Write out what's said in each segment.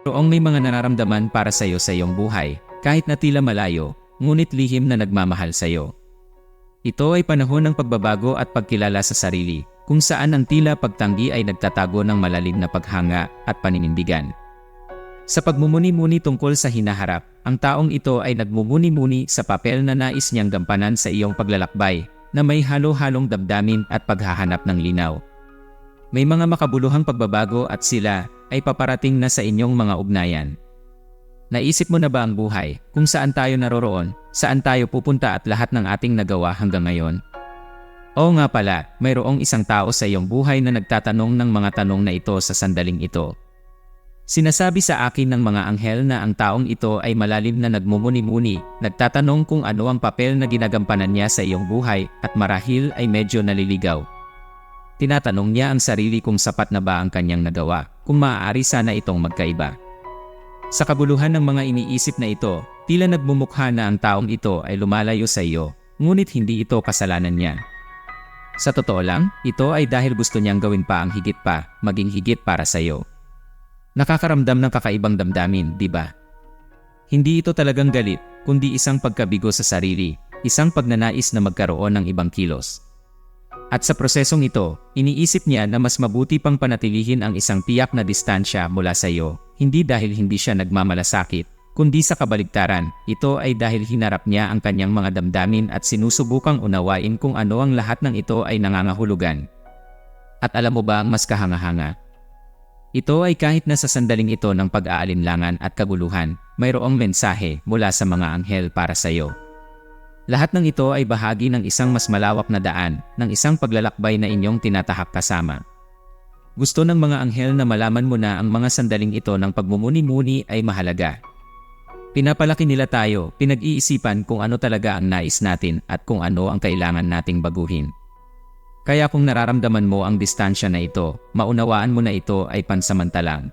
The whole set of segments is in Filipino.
Roong may mga nararamdaman para sa iyo sa iyong buhay, kahit na tila malayo, ngunit lihim na nagmamahal sa iyo. Ito ay panahon ng pagbabago at pagkilala sa sarili, kung saan ang tila pagtanggi ay nagtatago ng malalim na paghanga at paninindigan. Sa pagmumuni-muni tungkol sa hinaharap, ang taong ito ay nagmumuni-muni sa papel na nais niyang gampanan sa iyong paglalakbay, na may halo-halong damdamin at paghahanap ng linaw. May mga makabuluhang pagbabago at sila ay paparating na sa inyong mga ugnayan. Naisip mo na ba ang buhay, kung saan tayo naroroon, saan tayo pupunta at lahat ng ating nagawa hanggang ngayon? Oo nga pala, mayroong isang tao sa iyong buhay na nagtatanong ng mga tanong na ito sa sandaling ito. Sinasabi sa akin ng mga anghel na ang taong ito ay malalim na nagmumuni-muni, nagtatanong kung ano ang papel na ginagampanan niya sa iyong buhay at marahil ay medyo naliligaw. Tinatanong niya ang sarili kung sapat na ba ang kanyang nagawa, kung maaari sana itong magkaiba. Sa kabuluhan ng mga iniisip na ito, tila nagmumukha na ang taong ito ay lumalayo sa iyo, ngunit hindi ito kasalanan niya. Sa totoo lang, ito ay dahil gusto niyang gawin pa ang higit pa, maging higit para sa iyo. Nakakaramdam ng kakaibang damdamin, di ba? Hindi ito talagang galit, kundi isang pagkabigo sa sarili, isang pagnanais na magkaroon ng ibang kilos. At sa prosesong ito, iniisip niya na mas mabuti pang panatilihin ang isang tiyak na distansya mula sa iyo, hindi dahil hindi siya nagmamalasakit, kundi sa kabaligtaran, ito ay dahil hinarap niya ang kanyang mga damdamin at sinusubukang unawain kung ano ang lahat ng ito ay nangangahulugan. At alam mo ba ang mas kahanga-hanga? Ito ay kahit na sa sandaling ito ng pag-aalinlangan at kaguluhan, mayroong mensahe mula sa mga anghel para sa iyo. Lahat ng ito ay bahagi ng isang mas malawak na daan, ng isang paglalakbay na inyong tinatahak kasama. Gusto ng mga anghel na malaman mo na ang mga sandaling ito ng pagmumuni-muni ay mahalaga. Pinapalaki nila tayo, pinag-iisipan kung ano talaga ang nais natin at kung ano ang kailangan nating baguhin. Kaya kung nararamdaman mo ang distansya na ito, maunawaan mo na ito ay pansamantalang.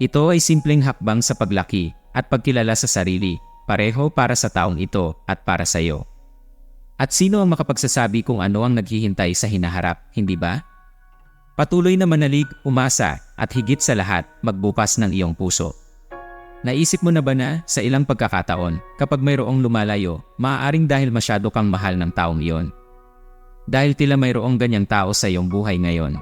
Ito ay simpleng hakbang sa paglaki at pagkilala sa sarili, pareho para sa taong ito at para sa iyo. At sino ang makapagsasabi kung ano ang naghihintay sa hinaharap, hindi ba? Patuloy na manalig, umasa, at higit sa lahat, magbukas ng iyong puso. Naisip mo na ba na, sa ilang pagkakataon, kapag mayroong lumalayo, maaaring dahil masyado kang mahal ng taong iyon, dahil tila mayroong ganyang tao sa iyong buhay ngayon.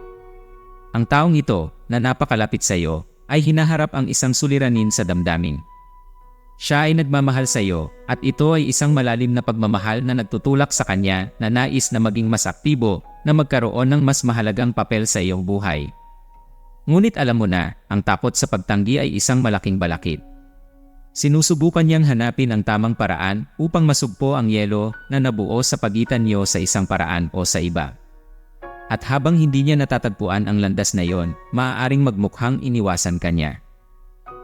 Ang taong ito, na napakalapit sa iyo, ay hinaharap ang isang suliranin sa damdamin. Siya ay nagmamahal sa iyo at ito ay isang malalim na pagmamahal na nagtutulak sa kanya na nais na maging mas aktibo na magkaroon ng mas mahalagang papel sa iyong buhay. Ngunit alam mo na, ang takot sa pagtanggi ay isang malaking balakid. Sinusubukan niyang hanapin ang tamang paraan upang masugpo ang yelo na nabuo sa pagitan niyo sa isang paraan o sa iba. At habang hindi niya natatagpuan ang landas na yon, maaaring magmukhang iniwasan kanya.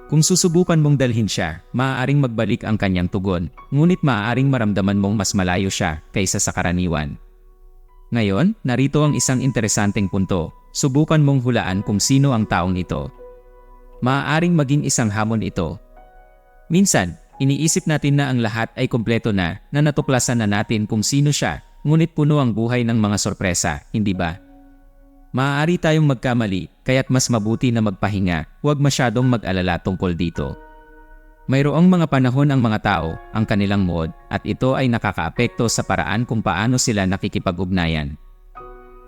Kung susubukan mong dalhin siya, maaaring magbalik ang kanyang tugon, ngunit maaaring maramdaman mong mas malayo siya kaysa sa karaniwan. Ngayon, narito ang isang interesanteng punto. Subukan mong hulaan kung sino ang taong ito. Maaaring maging isang hamon ito Minsan, iniisip natin na ang lahat ay kumpleto na na natuklasan na natin kung sino siya, ngunit puno ang buhay ng mga sorpresa, hindi ba? Maaari tayong magkamali, kaya't mas mabuti na magpahinga, huwag masyadong mag-alala tungkol dito. Mayroong mga panahon ang mga tao, ang kanilang mood, at ito ay nakakaapekto sa paraan kung paano sila nakikipag-ugnayan.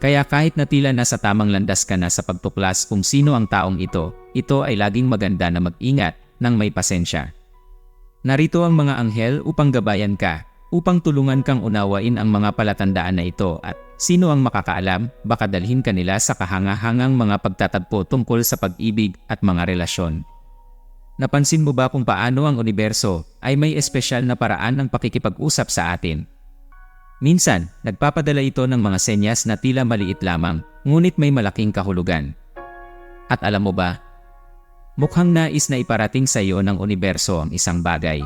Kaya kahit na tila nasa tamang landas ka na sa pagtuklas kung sino ang taong ito, ito ay laging maganda na mag-ingat ng may pasensya. Narito ang mga anghel upang gabayan ka, upang tulungan kang unawain ang mga palatandaan na ito at sino ang makakaalam, baka dalhin kanila sa kahangahangang mga pagtatagpo tungkol sa pag-ibig at mga relasyon. Napansin mo ba kung paano ang universo ay may espesyal na paraan ng pakikipag-usap sa atin? Minsan, nagpapadala ito ng mga senyas na tila maliit lamang, ngunit may malaking kahulugan. At alam mo ba, Mukhang nais na iparating sa iyo ng universo ang isang bagay.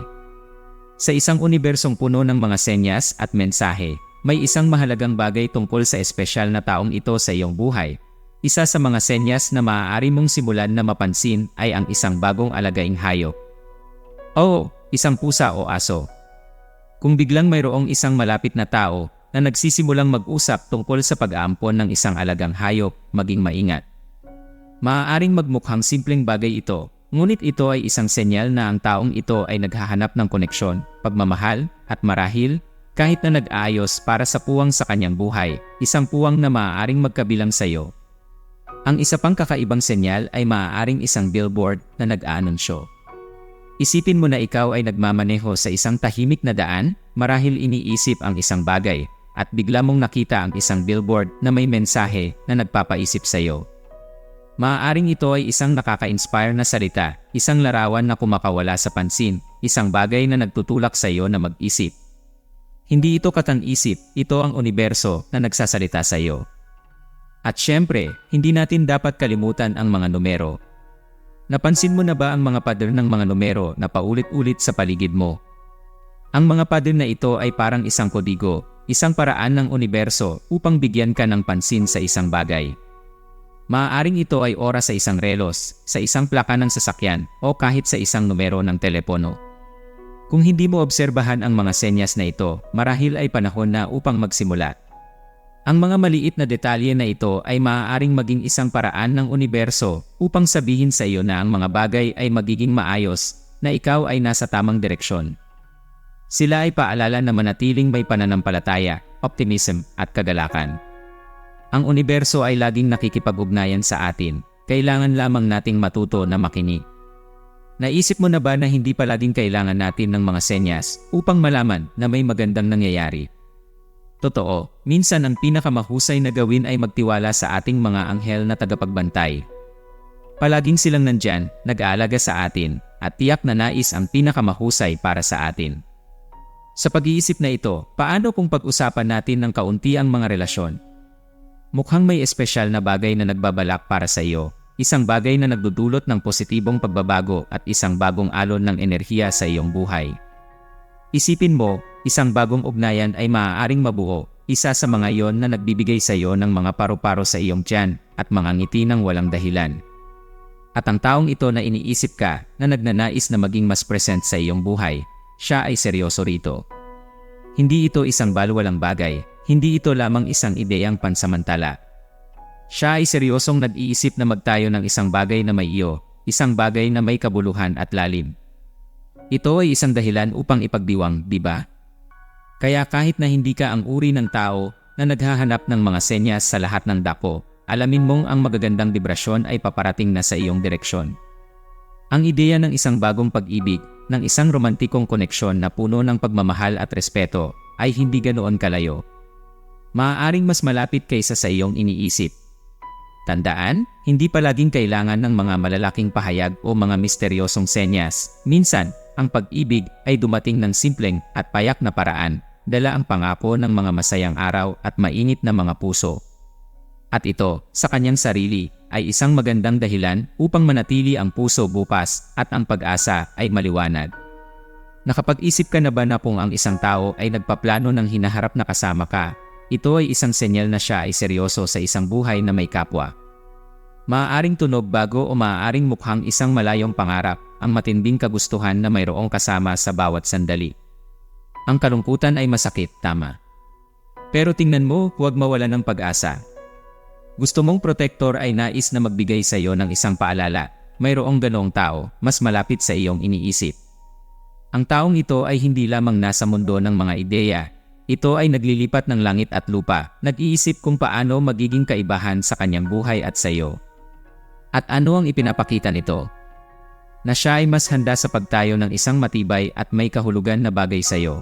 Sa isang unibersong puno ng mga senyas at mensahe, may isang mahalagang bagay tungkol sa espesyal na taong ito sa iyong buhay. Isa sa mga senyas na maaari mong simulan na mapansin ay ang isang bagong alagaing hayop. O, isang pusa o aso. Kung biglang mayroong isang malapit na tao na nagsisimulang mag-usap tungkol sa pag-aampon ng isang alagang hayop, maging maingat. Maaaring magmukhang simpleng bagay ito, ngunit ito ay isang senyal na ang taong ito ay naghahanap ng koneksyon, pagmamahal, at marahil, kahit na nag-aayos para sa puwang sa kanyang buhay, isang puwang na maaaring magkabilang sa iyo. Ang isa pang kakaibang senyal ay maaaring isang billboard na nag-aanunsyo. Isipin mo na ikaw ay nagmamaneho sa isang tahimik na daan, marahil iniisip ang isang bagay, at bigla mong nakita ang isang billboard na may mensahe na nagpapaisip sa iyo. Maaaring ito ay isang nakaka-inspire na salita, isang larawan na kumakawala sa pansin, isang bagay na nagtutulak sa iyo na mag-isip. Hindi ito katang-isip, ito ang universo na nagsasalita sa iyo. At syempre, hindi natin dapat kalimutan ang mga numero. Napansin mo na ba ang mga pader ng mga numero na paulit-ulit sa paligid mo? Ang mga pader na ito ay parang isang kodigo, isang paraan ng universo upang bigyan ka ng pansin sa isang bagay. Maaaring ito ay oras sa isang relos, sa isang plaka ng sasakyan, o kahit sa isang numero ng telepono. Kung hindi mo obserbahan ang mga senyas na ito, marahil ay panahon na upang magsimula. Ang mga maliit na detalye na ito ay maaaring maging isang paraan ng universo upang sabihin sa iyo na ang mga bagay ay magiging maayos, na ikaw ay nasa tamang direksyon. Sila ay paalala na manatiling may pananampalataya, optimism, at kagalakan. Ang universo ay laging nakikipag-ugnayan sa atin, kailangan lamang nating matuto na makinig. Naisip mo na ba na hindi palaging kailangan natin ng mga senyas upang malaman na may magandang nangyayari Totoo, minsan ang pinakamahusay na gawin ay magtiwala sa ating mga anghel na tagapagbantay. Palaging silang nandyan, nag-aalaga sa atin, at tiyak na nais ang pinakamahusay para sa atin. Sa pag-iisip na ito, paano kung pag-usapan natin ng kaunti ang mga relasyon? Mukhang may espesyal na bagay na nagbabalak para sa iyo, isang bagay na nagdudulot ng positibong pagbabago at isang bagong alon ng enerhiya sa iyong buhay. Isipin mo, isang bagong ugnayan ay maaaring mabuo, isa sa mga iyon na nagbibigay sa iyo ng mga paru-paro sa iyong tiyan at mga ngiti ng walang dahilan. At ang taong ito na iniisip ka na nagnanais na maging mas present sa iyong buhay, siya ay seryoso rito. Hindi ito isang balwalang bagay, hindi ito lamang isang ideyang pansamantala. Siya ay seryosong nag-iisip na magtayo ng isang bagay na may iyo, isang bagay na may kabuluhan at lalim. Ito ay isang dahilan upang ipagdiwang, di ba? Kaya kahit na hindi ka ang uri ng tao na naghahanap ng mga senyas sa lahat ng dako, alamin mong ang magagandang vibrasyon ay paparating na sa iyong direksyon. Ang ideya ng isang bagong pag-ibig, ng isang romantikong koneksyon na puno ng pagmamahal at respeto, ay hindi ganoon kalayo. Maaaring mas malapit kaysa sa iyong iniisip. Tandaan, hindi palaging kailangan ng mga malalaking pahayag o mga misteryosong senyas. Minsan, ang pag-ibig ay dumating ng simpleng at payak na paraan, dala ang pangako ng mga masayang araw at mainit na mga puso. At ito, sa kanyang sarili, ay isang magandang dahilan upang manatili ang puso bukas at ang pag-asa ay maliwanag. Nakapag-isip ka na ba na kung ang isang tao ay nagpaplano ng hinaharap na kasama ka, ito ay isang senyal na siya ay seryoso sa isang buhay na may kapwa. Maaaring tunog bago o maaaring mukhang isang malayong pangarap ang matinding kagustuhan na mayroong kasama sa bawat sandali. Ang kalungkutan ay masakit, tama. Pero tingnan mo, huwag mawala ng pag-asa. Gusto mong protektor ay nais na magbigay sa iyo ng isang paalala. Mayroong ganong tao, mas malapit sa iyong iniisip. Ang taong ito ay hindi lamang nasa mundo ng mga ideya. Ito ay naglilipat ng langit at lupa, nag-iisip kung paano magiging kaibahan sa kanyang buhay at sa iyo. At ano ang ipinapakita nito? na siya ay mas handa sa pagtayo ng isang matibay at may kahulugan na bagay sa iyo.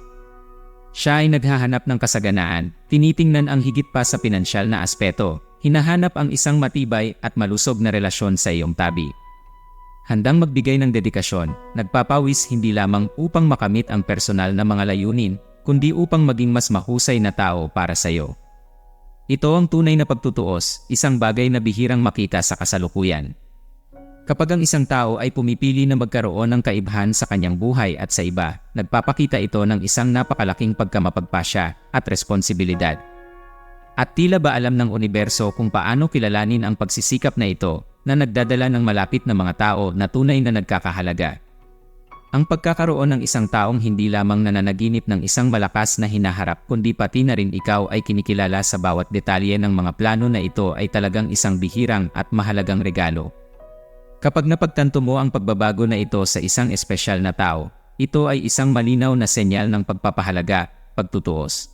Siya ay naghahanap ng kasaganaan, tinitingnan ang higit pa sa pinansyal na aspeto, hinahanap ang isang matibay at malusog na relasyon sa iyong tabi. Handang magbigay ng dedikasyon, nagpapawis hindi lamang upang makamit ang personal na mga layunin, kundi upang maging mas mahusay na tao para sa iyo. Ito ang tunay na pagtutuos, isang bagay na bihirang makita sa kasalukuyan. Kapag ang isang tao ay pumipili na magkaroon ng kaibahan sa kanyang buhay at sa iba, nagpapakita ito ng isang napakalaking pagkamapagpasya at responsibilidad. At tila ba alam ng universo kung paano kilalanin ang pagsisikap na ito na nagdadala ng malapit na mga tao na tunay na nagkakahalaga. Ang pagkakaroon ng isang taong hindi lamang nananaginip ng isang malakas na hinaharap kundi pati na rin ikaw ay kinikilala sa bawat detalye ng mga plano na ito ay talagang isang bihirang at mahalagang regalo. Kapag napagtanto mo ang pagbabago na ito sa isang espesyal na tao, ito ay isang malinaw na senyal ng pagpapahalaga, pagtutuos.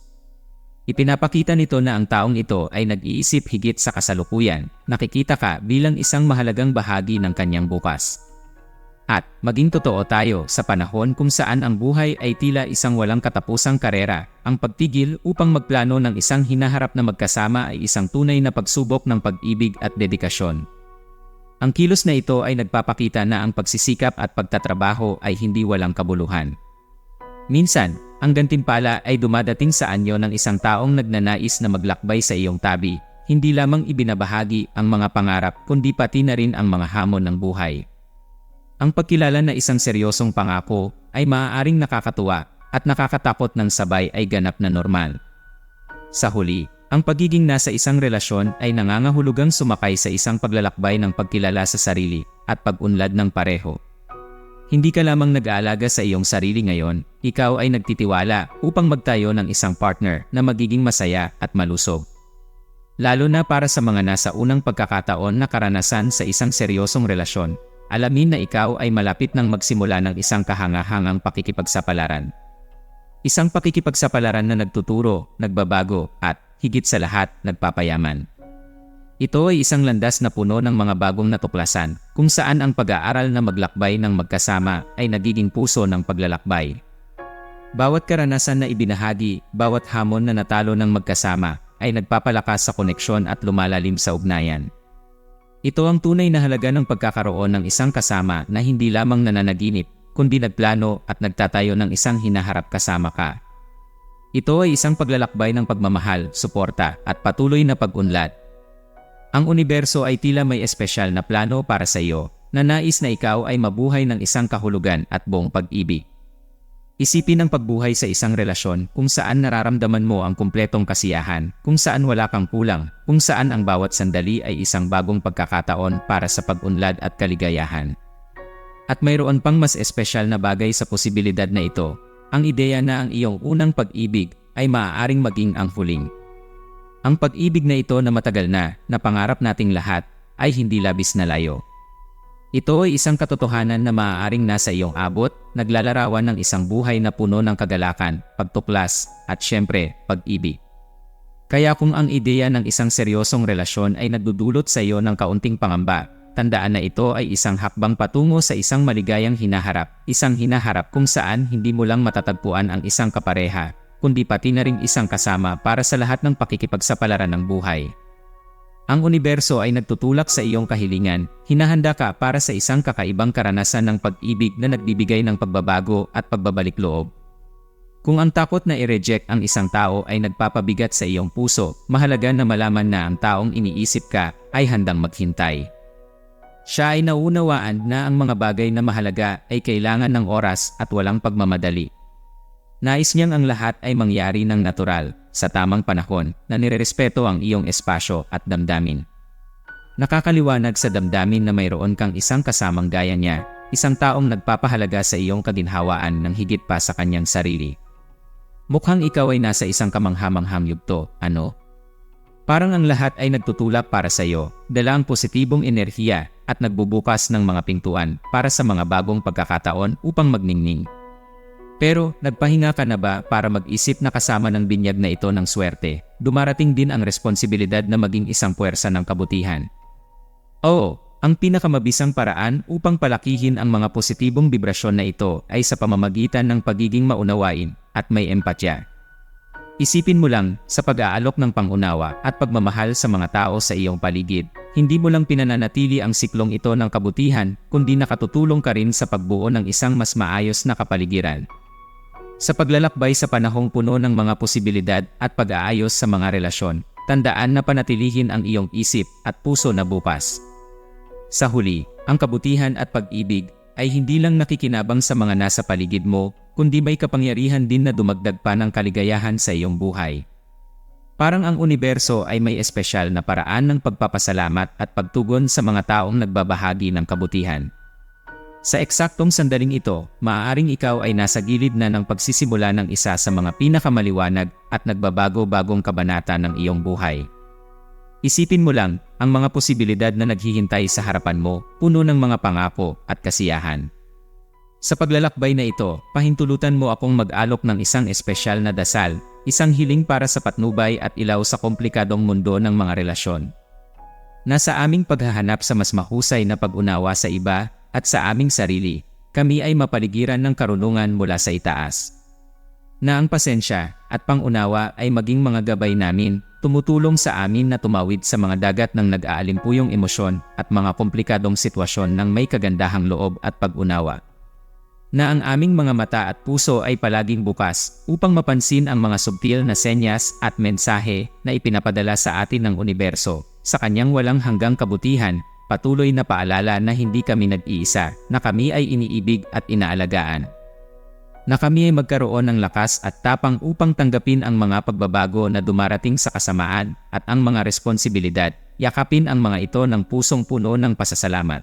Ipinapakita nito na ang taong ito ay nag-iisip higit sa kasalukuyan, nakikita ka bilang isang mahalagang bahagi ng kanyang bukas. At maging totoo tayo sa panahon kung saan ang buhay ay tila isang walang katapusang karera, ang pagtigil upang magplano ng isang hinaharap na magkasama ay isang tunay na pagsubok ng pag-ibig at dedikasyon. Ang kilos na ito ay nagpapakita na ang pagsisikap at pagtatrabaho ay hindi walang kabuluhan. Minsan, ang gantimpala ay dumadating sa anyo ng isang taong nagnanais na maglakbay sa iyong tabi, hindi lamang ibinabahagi ang mga pangarap kundi pati na rin ang mga hamon ng buhay. Ang pagkilala na isang seryosong pangako ay maaaring nakakatuwa at nakakatakot ng sabay ay ganap na normal. Sa huli, ang pagiging nasa isang relasyon ay nangangahulugang sumakay sa isang paglalakbay ng pagkilala sa sarili at pag-unlad ng pareho. Hindi ka lamang nag-aalaga sa iyong sarili ngayon, ikaw ay nagtitiwala upang magtayo ng isang partner na magiging masaya at malusog. Lalo na para sa mga nasa unang pagkakataon na karanasan sa isang seryosong relasyon, alamin na ikaw ay malapit ng magsimula ng isang kahangahangang pakikipagsapalaran. Isang pakikipagsapalaran na nagtuturo, nagbabago, at higit sa lahat, nagpapayaman. Ito ay isang landas na puno ng mga bagong natuklasan kung saan ang pag-aaral na maglakbay ng magkasama ay nagiging puso ng paglalakbay. Bawat karanasan na ibinahagi, bawat hamon na natalo ng magkasama ay nagpapalakas sa koneksyon at lumalalim sa ugnayan. Ito ang tunay na halaga ng pagkakaroon ng isang kasama na hindi lamang nananaginip, kundi nagplano at nagtatayo ng isang hinaharap kasama ka. Ito ay isang paglalakbay ng pagmamahal, suporta at patuloy na pag-unlad. Ang universo ay tila may espesyal na plano para sa iyo na nais na ikaw ay mabuhay ng isang kahulugan at buong pag-ibig. Isipin ang pagbuhay sa isang relasyon kung saan nararamdaman mo ang kumpletong kasiyahan, kung saan wala kang kulang, kung saan ang bawat sandali ay isang bagong pagkakataon para sa pag-unlad at kaligayahan. At mayroon pang mas espesyal na bagay sa posibilidad na ito ang ideya na ang iyong unang pag-ibig ay maaaring maging ang huling. Ang pag-ibig na ito na matagal na, na pangarap nating lahat, ay hindi labis na layo. Ito ay isang katotohanan na maaaring nasa iyong abot, naglalarawan ng isang buhay na puno ng kagalakan, pagtuklas, at syempre, pag-ibig. Kaya kung ang ideya ng isang seryosong relasyon ay nagdudulot sa iyo ng kaunting pangamba, Tandaan na ito ay isang hakbang patungo sa isang maligayang hinaharap, isang hinaharap kung saan hindi mo lang matatagpuan ang isang kapareha, kundi pati na rin isang kasama para sa lahat ng pakikipagsapalaran ng buhay. Ang universo ay nagtutulak sa iyong kahilingan, hinahanda ka para sa isang kakaibang karanasan ng pag-ibig na nagbibigay ng pagbabago at pagbabalik loob. Kung ang takot na i-reject ang isang tao ay nagpapabigat sa iyong puso, mahalaga na malaman na ang taong iniisip ka ay handang maghintay. Siya ay naunawaan na ang mga bagay na mahalaga ay kailangan ng oras at walang pagmamadali. Nais niyang ang lahat ay mangyari ng natural, sa tamang panahon, na nirerespeto ang iyong espasyo at damdamin. Nakakaliwanag sa damdamin na mayroon kang isang kasamang gaya niya, isang taong nagpapahalaga sa iyong kaginhawaan ng higit pa sa kanyang sarili. Mukhang ikaw ay nasa isang kamanghamanghang yugto, ano? Parang ang lahat ay nagtutulak para sa iyo, dala ang positibong enerhiya at nagbubukas ng mga pintuan para sa mga bagong pagkakataon upang magningning. Pero nagpahinga ka na ba para mag-isip na kasama ng binyag na ito ng swerte, dumarating din ang responsibilidad na maging isang puwersa ng kabutihan. Oo, ang pinakamabisang paraan upang palakihin ang mga positibong vibrasyon na ito ay sa pamamagitan ng pagiging maunawain at may empatya. Isipin mo lang, sa pag-aalok ng pangunawa at pagmamahal sa mga tao sa iyong paligid, hindi mo lang pinananatili ang siklong ito ng kabutihan, kundi nakatutulong ka rin sa pagbuo ng isang mas maayos na kapaligiran. Sa paglalakbay sa panahong puno ng mga posibilidad at pag-aayos sa mga relasyon, tandaan na panatilihin ang iyong isip at puso na bukas. Sa huli, ang kabutihan at pag-ibig ay hindi lang nakikinabang sa mga nasa paligid mo, kundi may kapangyarihan din na dumagdag pa ng kaligayahan sa iyong buhay. Parang ang universo ay may espesyal na paraan ng pagpapasalamat at pagtugon sa mga taong nagbabahagi ng kabutihan. Sa eksaktong sandaling ito, maaaring ikaw ay nasa gilid na ng pagsisimula ng isa sa mga pinakamaliwanag at nagbabago-bagong kabanata ng iyong buhay. Isipin mo lang, ang mga posibilidad na naghihintay sa harapan mo, puno ng mga pangako at kasiyahan. Sa paglalakbay na ito, pahintulutan mo akong mag-alok ng isang espesyal na dasal, isang hiling para sa patnubay at ilaw sa komplikadong mundo ng mga relasyon. Nasa aming paghahanap sa mas mahusay na pag-unawa sa iba at sa aming sarili, kami ay mapaligiran ng karunungan mula sa itaas. Na ang pasensya at pangunawa ay maging mga gabay namin, tumutulong sa amin na tumawid sa mga dagat ng nag-aalimpuyong emosyon at mga komplikadong sitwasyon ng may kagandahang loob at pag-unawa na ang aming mga mata at puso ay palaging bukas upang mapansin ang mga subtil na senyas at mensahe na ipinapadala sa atin ng universo. Sa kanyang walang hanggang kabutihan, patuloy na paalala na hindi kami nag-iisa, na kami ay iniibig at inaalagaan. Na kami ay magkaroon ng lakas at tapang upang tanggapin ang mga pagbabago na dumarating sa kasamaan at ang mga responsibilidad, yakapin ang mga ito ng pusong puno ng pasasalamat.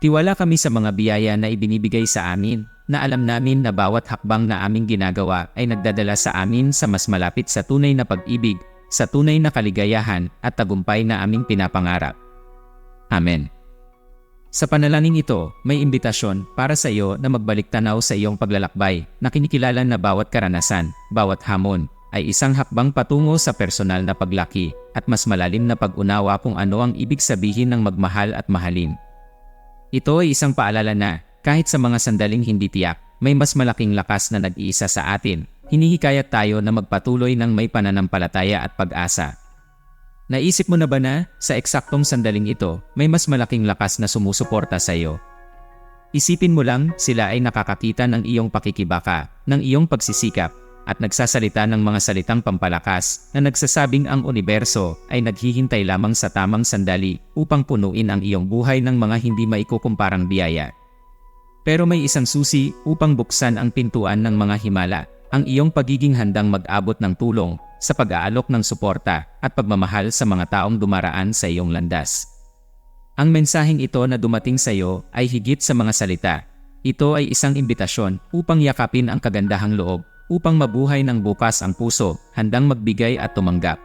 Tiwala kami sa mga biyaya na ibinibigay sa amin, na alam namin na bawat hakbang na aming ginagawa ay nagdadala sa amin sa mas malapit sa tunay na pag-ibig, sa tunay na kaligayahan at tagumpay na aming pinapangarap. Amen. Sa panalangin ito, may imbitasyon para sa iyo na magbalik tanaw sa iyong paglalakbay na kinikilala na bawat karanasan, bawat hamon, ay isang hakbang patungo sa personal na paglaki at mas malalim na pag-unawa kung ano ang ibig sabihin ng magmahal at mahalin. Ito ay isang paalala na, kahit sa mga sandaling hindi tiyak, may mas malaking lakas na nag-iisa sa atin. Hinihikayat tayo na magpatuloy ng may pananampalataya at pag-asa. Naisip mo na ba na, sa eksaktong sandaling ito, may mas malaking lakas na sumusuporta sa iyo? Isipin mo lang, sila ay nakakakita ng iyong pakikibaka, ng iyong pagsisikap, at nagsasalita ng mga salitang pampalakas na nagsasabing ang universo ay naghihintay lamang sa tamang sandali upang punuin ang iyong buhay ng mga hindi maikukumparang biyaya. Pero may isang susi upang buksan ang pintuan ng mga himala, ang iyong pagiging handang mag-abot ng tulong sa pag-aalok ng suporta at pagmamahal sa mga taong dumaraan sa iyong landas. Ang mensaheng ito na dumating sa iyo ay higit sa mga salita. Ito ay isang imbitasyon upang yakapin ang kagandahang loob upang mabuhay ng bukas ang puso, handang magbigay at tumanggap.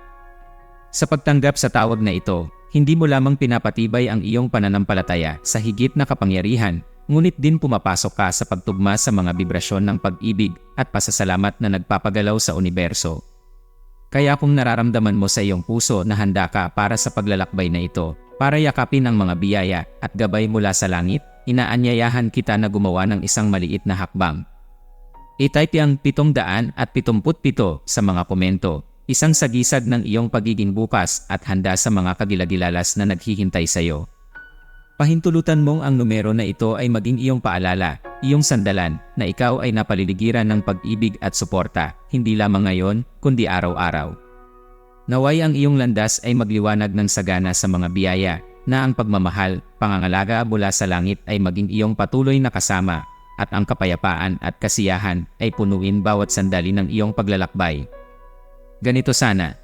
Sa pagtanggap sa tawag na ito, hindi mo lamang pinapatibay ang iyong pananampalataya sa higit na kapangyarihan, ngunit din pumapasok ka sa pagtugma sa mga vibrasyon ng pag-ibig at pasasalamat na nagpapagalaw sa universo. Kaya kung nararamdaman mo sa iyong puso na handa ka para sa paglalakbay na ito, para yakapin ang mga biyaya at gabay mula sa langit, inaanyayahan kita na gumawa ng isang maliit na hakbang I-type ang 777 sa mga komento, isang sagisag ng iyong pagiging bukas at handa sa mga kagilagilalas na naghihintay sa iyo. Pahintulutan mong ang numero na ito ay maging iyong paalala, iyong sandalan, na ikaw ay napaliligiran ng pag-ibig at suporta, hindi lamang ngayon, kundi araw-araw. Naway ang iyong landas ay magliwanag ng sagana sa mga biyaya, na ang pagmamahal, pangangalaga mula sa langit ay maging iyong patuloy na kasama at ang kapayapaan at kasiyahan ay punuin bawat sandali ng iyong paglalakbay. Ganito sana,